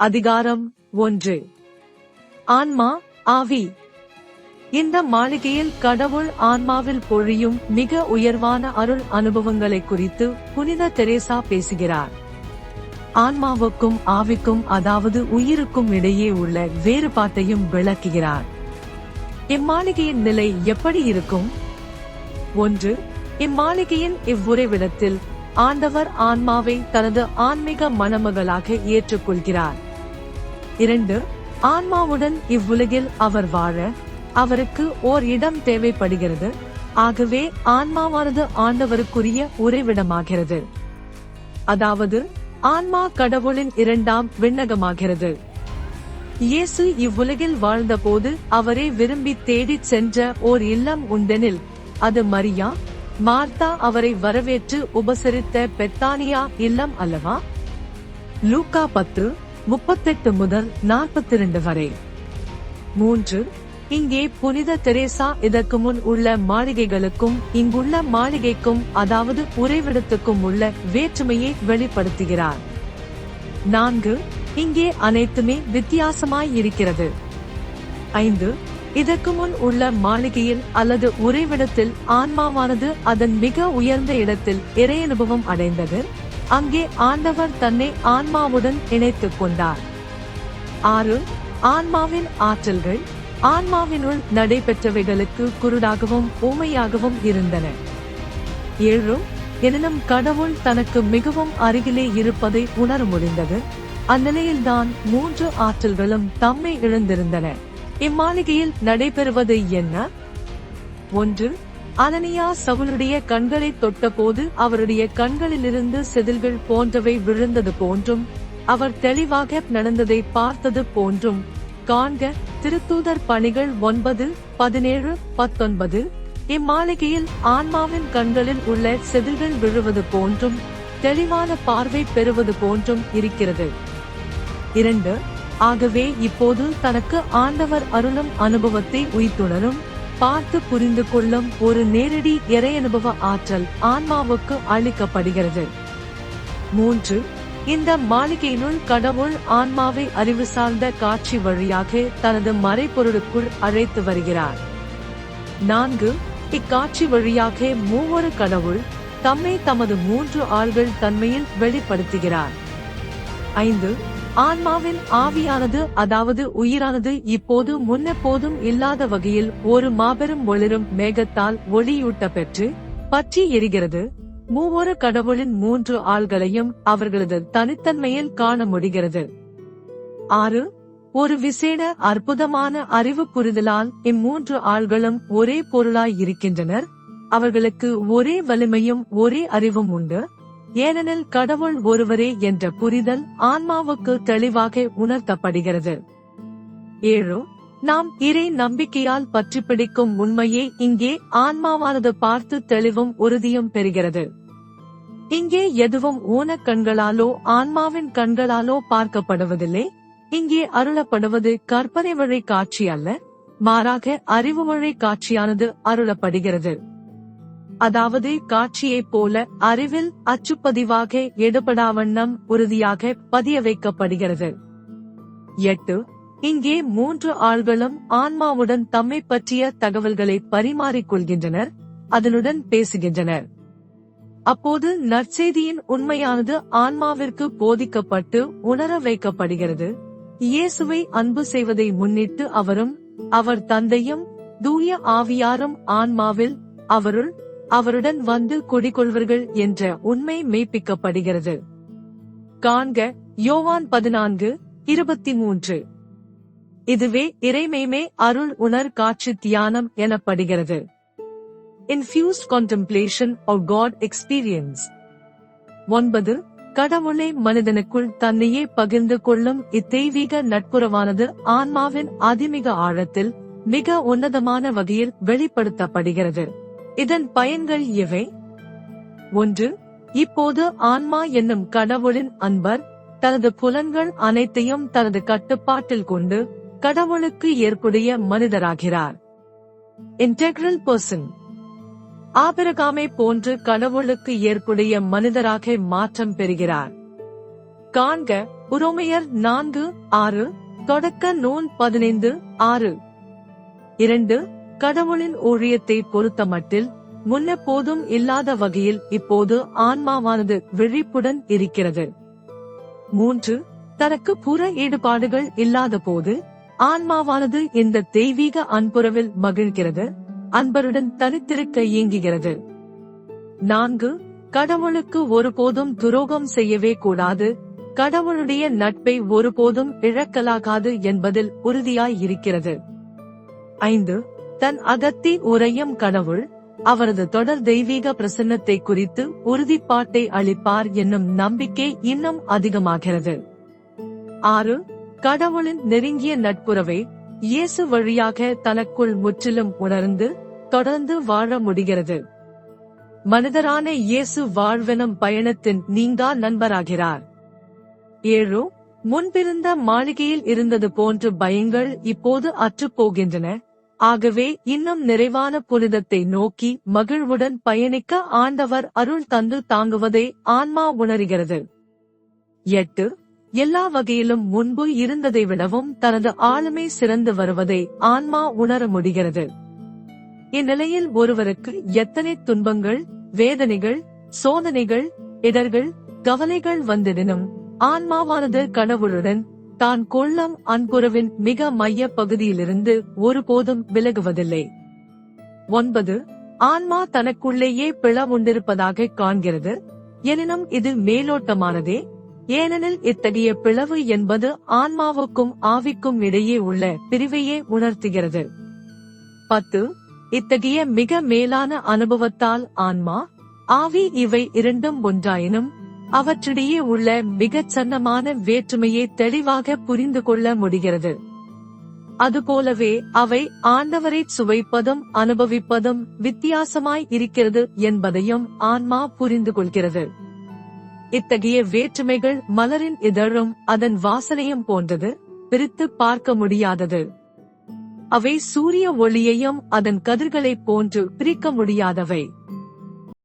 அதிகாரம் ஒன்று. ஆன்மா ஆவி. இந்த மாளிகையில் கடவுள் ஆன்மாவில் பொழியும் மிக உயர்வான அருள் அனுபவங்களை குறித்து புனித தெரேசா பேசுகிறார். ஆன்மாவுக்கும் ஆவிக்கும் அதாவது உயிருக்கும் இடையே உள்ள வேறுபாட்டையும் விளக்குகிறார். இம்மாளிகையின் நிலை எப்படி இருக்கும்? ஒன்று இம்மாளிகையின் இவ்வுறைவிடத்தில் ஆண்டவர் ஆன்மாவை தனது ஆன்மீக மணமகளாக ஏற்றுக்கொள்கிறார். இரண்டு ஆன்மாவுடன் இவ்வுலகில் அவர் வாழ அவருக்கு ஓர் இடம் தேவைப்படுகிறது. ஆகவே ஆன்மாவானது ஆண்டவருக்குரிய உறைவிடமாகிறது. அதாவது ஆன்மா கடவுளின் இரண்டாம் விண்ணகமாகிறது. இயேசு இவ்வுலகில் வாழ்ந்தபோது அவரே விரும்பி தேடிச் சென்ற ஓர் இல்லம் உண்டெனில் அது மரியா? மார்த்தா அவரை வரவேற்று உபசரித்த பெத்தானியா இல்லம் அல்லவா? லூக்கா பத்து முப்பத்தெட்டு முதல் நாற்பத்தி இரண்டு வரை. மூன்று. இங்கே புனித தெரேசா இதற்கு முன் உள்ள மாளிகைகளுக்கும் இங்குள்ள மாளிகைக்கும் அதாவது உறைவிடத்துக்கும் உள்ள வேற்றுமையை வெளிப்படுத்துகிறார். நான்கு. இங்கே அனைத்துமே வித்தியாசமாய் இருக்கிறது. ஐந்து. இதற்கு முன் உள்ள மாளிகையில் அல்லது உறைவிடத்தில் ஆன்மாவானது அதன் மிக உயர்ந்த இடத்தில் இறையனுபவம் அடைந்தது. அங்கே ஆண்டவர் தன்னை ஆன்மாவுடன் இணைத்துக் கொண்டார். ஆறு ஆன்மாவின் ஆற்றல்கள் ஆன்மாவினுள் நடைபெற்றவைகளுக்கு குருடாகவும் ஊமையாகவும் இருந்தன. ஏழு எனினும் கடவுள் தனக்கு மிகவும் அருகிலே இருப்பதை உணர முடிந்தது. அந்நிலையில்தான் மூன்று ஆற்றல்களும் தம்மை இழந்திருந்தன. இம்மாளிகையில் நடைபெறுவது என்ன? ஒன்று அனனியா சவுலுடைய கண்களை தொட்டபோது அவருடைய கண்களிலிருந்து செதில்கள் போன்றவை விழுந்தது போன்றும் அவர் தெளிவாக நடந்ததை பார்த்தது போன்றும். காண்க திருத்தூதர் பணிகள் ஒன்பது பதினேழு பத்தொன்பது. இம்மாளிகையில் ஆன்மாவின் கண்களில் உள்ள செதில்கள் விழுவது போன்றும் தெளிவான பார்வை பெறுவது போன்றும் இருக்கிறது. இரண்டு ஆகவே இப்போது தனக்கு ஆண்டவர் அருளும் அனுபவத்தை உய்த்துணரும். பார்த்து புரிந்து கொள்ளும் ஒரு நேரடி இறையனுபவ ஆற்றல் ஆன்மாவுக்கு அளிக்கப்படுகிறது. மூன்று இந்த மாளிகையினுள் கடவுள் ஆன்மாவை அறிவு சார்ந்த காட்சி வழியாக தனது மறைபொருளுக்குள் அழைத்து வருகிறார். நான்கு இக்காட்சி வழியாக மூவொரு கடவுள் தம்மை தமது மூன்று ஆள்கள் தன்மையில் வெளிப்படுத்துகிறார். ஐந்து ஆன்மாவின் ஆவியானது அதாவது உயிரானது இப்போது முன்னெப்போதும் இல்லாத வகையில் ஒரு மாபெரும் ஒளிரும் மேகத்தால் ஒளியூட்ட பெற்று பற்றி எரிகிறது. மூவொரு கடவுளின் மூன்று ஆள்களையும் அவர்களது தனித்தன்மையில் காண முடிகிறது. ஆறு ஒரு விசேட அற்புதமான அறிவு புரிதலால் இம்மூன்று ஆள்களும் ஒரே பொருளாய் இருக்கின்றனர். அவர்களுக்கு ஒரே வலிமையும் ஒரே அறிவும் உண்டு. ஏனெனில் கடவுள் ஒருவரே என்ற புரிதல் ஆன்மாவுக்கு தெளிவாக உணர்த்தப்படுகிறது. ஏழு நாம் இறை நம்பிக்கையால் பற்றி பிடிக்கும் உண்மையே இங்கே ஆன்மாவானது பார்த்து தெளிவும் உறுதியும் பெறுகிறது. இங்கே எதுவும் ஊன கண்களாலோ ஆன்மாவின் கண்களாலோ பார்க்கப்படுவதில்லை. இங்கே அருளப்படுவது கற்பனை வழி காட்சி அல்ல. மாறாக அறிவு வழி காட்சியானது அருளப்படுகிறது. அதாவது காட்சியைப் போல அறிவில் அச்சுப்பதிவாக எடுபடாவண்ணம் உறுதியாக பதிய வைக்கப்படுகிறது எட்டு இங்கே மூன்று ஆள்களும் ஆன்மாவுடன் தம்மை பற்றிய தகவல்களை பரிமாறிக்கொள்கின்றனர் அதனுடன் பேசுகின்றனர். அப்போது நற்செய்தியின் உண்மையானது ஆன்மாவிற்கு போதிக்கப்பட்டு உணர வைக்கப்படுகிறது. இயேசுவை அன்பு செய்வதை முன்னிட்டு அவரும் அவர் தந்தையும் தூய ஆவியாரும் ஆன்மாவில் அவருள் அவருடன் வந்து குடிகொள்வர்கள் என்ற உண்மை மெய்ப்பிக்கப்படுகிறது. காண்க யோவான் பதினான்கு இருபத்தி மூன்று இதுவே இறைமைமே அருள் உணர் காட்சி தியானம் எனப்படுகிறது. Infused contemplation of God experience ஒன்பது கடவுளை மனிதனுக்குள் தன்னையே பகிர்ந்து கொள்ளும் இத்தெய்வீக நட்புறவானது ஆன்மாவின் அதிமிக ஆழத்தில் மிக உன்னதமான வகையில் வெளிப்படுத்தப்படுகிறது. இதன் பயன்கள் எவை? ஒன்று இப்போது ஆன்மா என்னும் கடவுளின் அன்பர் தனது புலன்கள் அனைத்தையும் தனது கட்டுப்பாட்டில் கொண்டு கடவுளுக்கு ஏற்புடைய மனிதராகிறார். இன்டெக்ரல் பர்சன் ஆபிரகாமை போன்று கடவுளுக்கு ஏற்புடைய மனிதராக மாற்றம் பெறுகிறார். காண்க உரோமையர் நான்கு ஆறு தொடக்க நூல் பதினைந்து ஆறு. இரண்டு கடவுளின் ஊழியத்தை பொறுத்தமட்டில் முன்னெப்போதும் இல்லாத வகையில் இப்போது ஆன்மாவானது விழிப்புடன் இருக்கிறது. மூன்று தனக்கு புற ஈடுபாடுகள் இல்லாத போது ஆன்மாவானது இந்த தெய்வீக அன்புறவில் மகிழ்கிறது அன்பருடன் தனித்திருக்க இயங்குகிறது. நான்கு கடவுளுக்கு ஒருபோதும் துரோகம் செய்யவே கூடாது கடவுளுடைய நட்பை ஒருபோதும் இழக்கலாகாது என்பதில் உறுதியாய் இருக்கிறது. ஐந்து தன் அகத்தி உரையும் கடவுள் அவரது தொடர் தெய்வீக பிரசன்னத்தை குறித்து உறுதிப்பாட்டை அளிப்பார் என்னும் நம்பிக்கை இன்னும் அதிகமாகிறது. ஆறு கடவுளின் நெருங்கிய நட்புறவை இயேசு வழியாக தனக்குள் முற்றிலும் உணர்ந்து தொடர்ந்து வாழ முடிகிறது. மனிதரான இயேசு வாழ்வெனும் பயணத்தின் நீங்கா நண்பராகிறார். ஏழு முன்பிருந்த மாளிகையில் இருந்தது போன்ற பயங்கள் இப்போது அற்றுப் போகின்றன ஆகவே இன்னும் நிறைவான புனிதத்தை நோக்கி மகிழ்வுடன் பயணிக்க ஆண்டவர் அருள் தந்து தாங்குவதை ஆன்மா உணர்கிறது. எட்டு எல்லா வகையிலும் முன்பு இருந்ததை விடவும் தனது ஆளுமை சிறந்து வருவதை ஆன்மா உணர முடிகிறது. இந்நிலையில் ஒருவருக்கு எத்தனை துன்பங்கள் வேதனைகள் சோதனைகள் இடர்கள் கவலைகள் வந்திடனும் ஆன்மாவானது கடவுளுடன் தான் கொள்ளம் அன்புறவின் மிக மைய பகுதியிலிருந்து ஒருபோதும் விலகுவதில்லை. ஒன்பது ஆன்மா தனக்குள்ளேயே பிளவுண்டிருப்பதாக காண்கிறது. எனினும் இது மேலோட்டமானதே. ஏனெனில் இத்தகைய பிளவு என்பது ஆன்மாவுக்கும் ஆவிக்கும் இடையே உள்ள பிரிவையே உணர்த்துகிறது. பத்து இத்தகைய மிக மேலான அனுபவத்தால் ஆன்மா ஆவி இவை இரண்டும் ஒன்றாயினும் அவற்றிடையே உள்ள மிகச் சன்னமான வேற்றுமையை தெளிவாக புரிந்து கொள்ள முடிகிறது. அதுபோலவே அவை ஆண்டவரை சுவைப்பதும் அனுபவிப்பதும் வித்தியாசமாய் இருக்கிறது என்பதையும் ஆன்மா புரிந்து கொள்கிறது. இத்தகைய வேற்றுமைகள் மலரின் இதழும் அதன் வாசனையும் போன்றது பிரித்து பார்க்க முடியாதது. அவை சூரிய ஒளியையும் அதன் கதிர்களைப் போன்று பிரிக்க முடியாதவை.